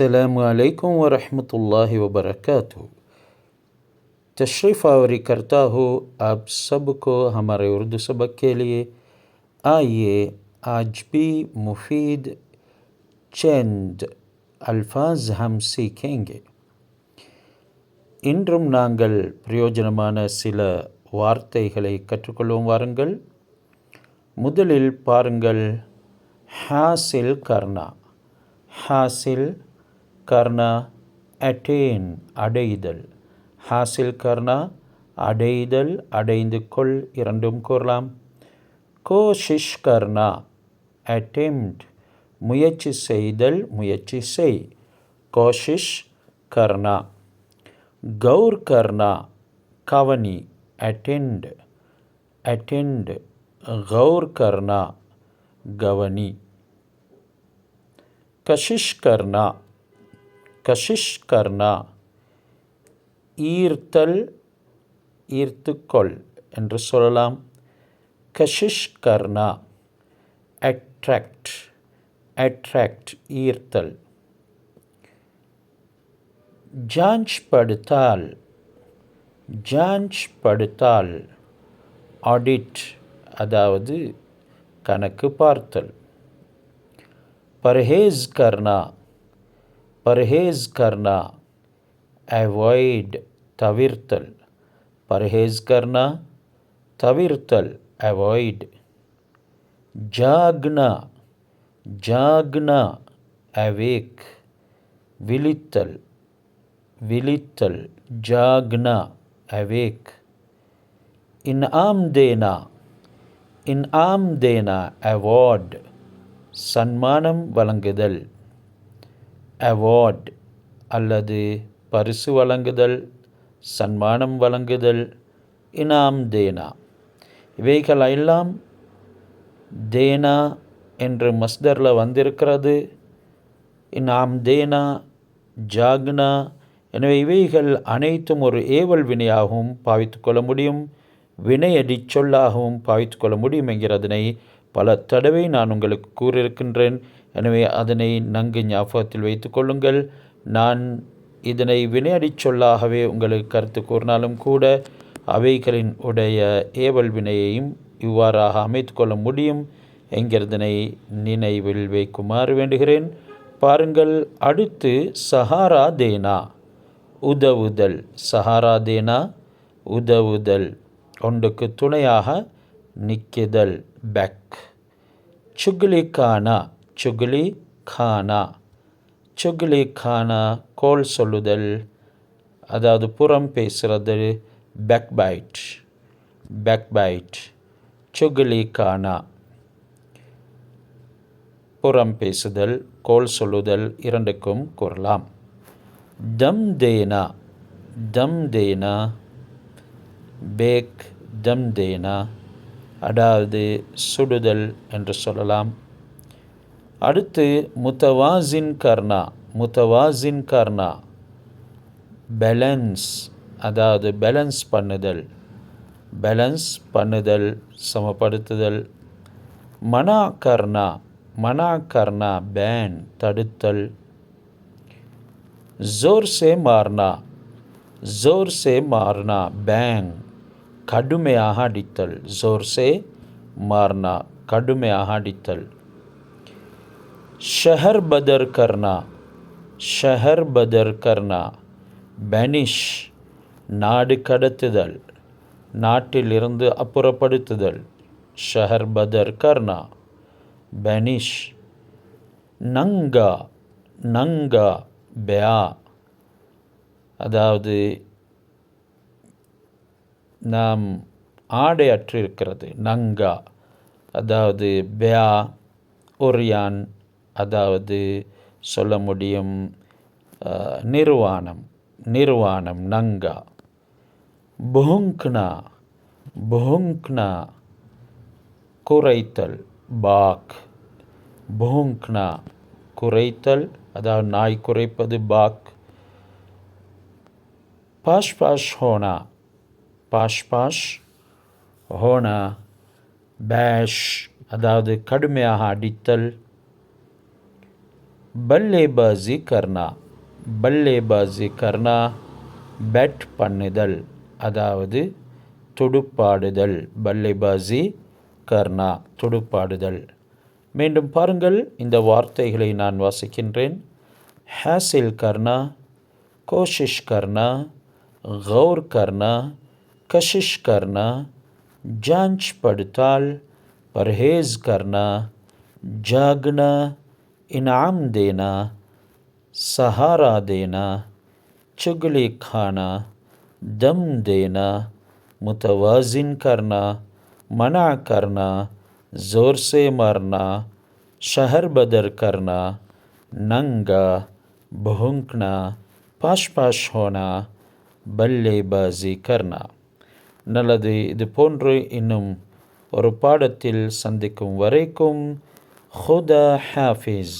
السلام عليكم ورحمة الله وبركاته تشریف آوری کرتا ہو آپ سب کو ہمارے اردو سبق کے لیے آئیے آج بھی مفید چند அல்ஃபாஸ் ஹம் சீக்கேங்க இன்றும் நாங்கள் பிரயோஜனமான சில வார்த்தைகளை கற்றுக்கொள்வோம் வாருங்கள் முதலில் பாருங்கள் ஹாசில் கர்ணா ஹாசில் கர்னா அட்டேன் அடைதல் ஹாசில் கர்னா அடைதல் அடைந்து கொள் இரண்டும் கூறலாம் கோஷிஷ் கர்னா அட்டெம்ட் முயற்சி செய்தல் முயற்சி செய் கோஷிஷ் கர்னா கௌர் கர்னா கவனி அட்டெண்ட் அட்டெண்ட் கௌர் கர்னா கவனி கஷிஷ் கர்னா கஷிஷ் கர்ணா ஈர்த்தல் ஈர்த்துக்கொள் என்று சொல்லலாம். கஷிஷ் கர்ணா அட்ராக்ட் அட்ராக்ட் ஈர்த்தல். ஜான்ச் படுத்தால் ஜான்ச் படுத்தால் ஆடிட் அதாவது கணக்கு பார்த்தல். பர்ஹேஸ் கர்ணா பர்ஹேஸ் கர்னா அவாய்ட் தவிர்த்தல். பர்ஹேஸ் கர்னா தவிர்த்தல் அவாய்ட் ஜாக்னா ஜாக்னா அவேக். விழித்தல் விழித்தல் ஜாக்னா அவேக். இன்ஆம் தேனா இன்ஆம் தேனா அவார்ட் சன்மானம் வழங்குதல். அவார்ட் அல்லது பரிசு வழங்குதல் சன்மானம் வழங்குதல் இனாம் தேனா. இவைகள் எல்லாம் தேனா என்று மஸ்தரில் வந்திருக்கிறது. இனாம் தேனா ஜாக்னா எனவே இவைகள் அனைத்தும் ஒரு ஏவல் வினையாகவும் பாவித்து கொள்ள முடியும் வினையடி சொல்லாகவும் பாவித்து கொள்ள முடியும் என்கிறதனை பல தடவை நான் உங்களுக்கு கூறியிருக்கின்றேன். எனவே அதனை நன்கு ஞாபகத்தில் வைத்து கொள்ளுங்கள். நான் இதனை வினையடி சொல்லாகவே உங்களுக்கு கருத்து கூறினாலும் கூட அவைகளின் உடைய ஏவல் வினையையும் இவ்வாறாக அமைத்து கொள்ள முடியும். என்கிறதனை நினைவில் வைக்குமாறு வேண்டுகிறேன். பாருங்கள் அடுத்து சஹாரா தேனா. உதவுதல். சஹாரா தேனா உதவுதல். ஒன்றுக்கு துணையாக நிற்குதல் பேக். சுகுலி கானா சுகுலி கானா சுகுலி கானா கோல் சொல்லுதல் அதாவது புறம் பேசுறது பேக் பைட் பேக் பைட் சுகுலி கானா புறம் பேசுதல் கோல் சொல்லுதல் இரண்டுக்கும் கூறலாம். தம் தேனா தம் தேனா. பேக் தம் தேனா. அதாவது சுடுதல் என்று சொல்லலாம். அடுத்து முத்தவாசின் கர்ணா முத்தவாசின் கர்ணா பேலன்ஸ் அதாவது பேலன்ஸ் பண்ணுதல் பேலன்ஸ் பண்ணுதல் சமப்படுத்துதல். மனா கர்ணா மனா கர்ணா பேன் தடுத்தல். ஜோர்சே சே மார்னா ஜோர் சே பேங் கடுமையாக அடித்தல். ஜோர்சே மார்னா கடுமையாக அடித்தல். ஷஹர் பதர் கர்னா ஷஹர் பதர் கர்னா. பெனிஷ் நாடு கடத்துதல் நாட்டிலிருந்து அப்புறப்படுத்துதல். ஷஹர் பதர் கர்னா பெனிஷ். நங்கா நங்கா பெயா. அதாவது நாம் ஆடை அற்றிருக்கிறது நங்கா அதாவது பியா ஒரியான் அதாவது சொல்ல முடியும் நிர்வாணம் நிர்வாணம் நங்கா. புஹுங்க்னா புஹுங்க்னா குறைத்தல் பாக். புஹுங்க்னா குறைத்தல் அதாவது நாய் குறைப்பது பாக். பாஷ் பாஷ் ஹோனா பாஷ் பாஷ். ஹோனா பேஷ் அதாவது கடுமையாக அடித்தல். பல்லேபாஜி கர்னா பல்லேபாஜி கர்னா பேட் பண்ணுதல் அதாவது துடுப்பாடுதல். பல்லேபாஜி கர்னா துடுப்பாடுதல். மீண்டும் பாருங்கள் இந்த வார்த்தைகளை நான் வாசிக்கின்றேன். ஹேசில் கர்னா கோஷிஷ் கர்னா கௌர் கர்னா कशिश करना, जाँच पड़ताल, परहेज़ करना, जागना, इनाम देना, सहारा देना, चुगली खाना, दम देना, मुतवाज़िन करना, मना करना, ज़ोर से मरना, शहर बदर करना, नंगा, भोंकना पाश पाश होना, बल्लेबाजी करना। நல்லது. இது போன்று இன்னும் ஒரு பாடத்தில் சந்திக்கும் வரைக்கும் ஹுதா ஹாஃபிஸ்.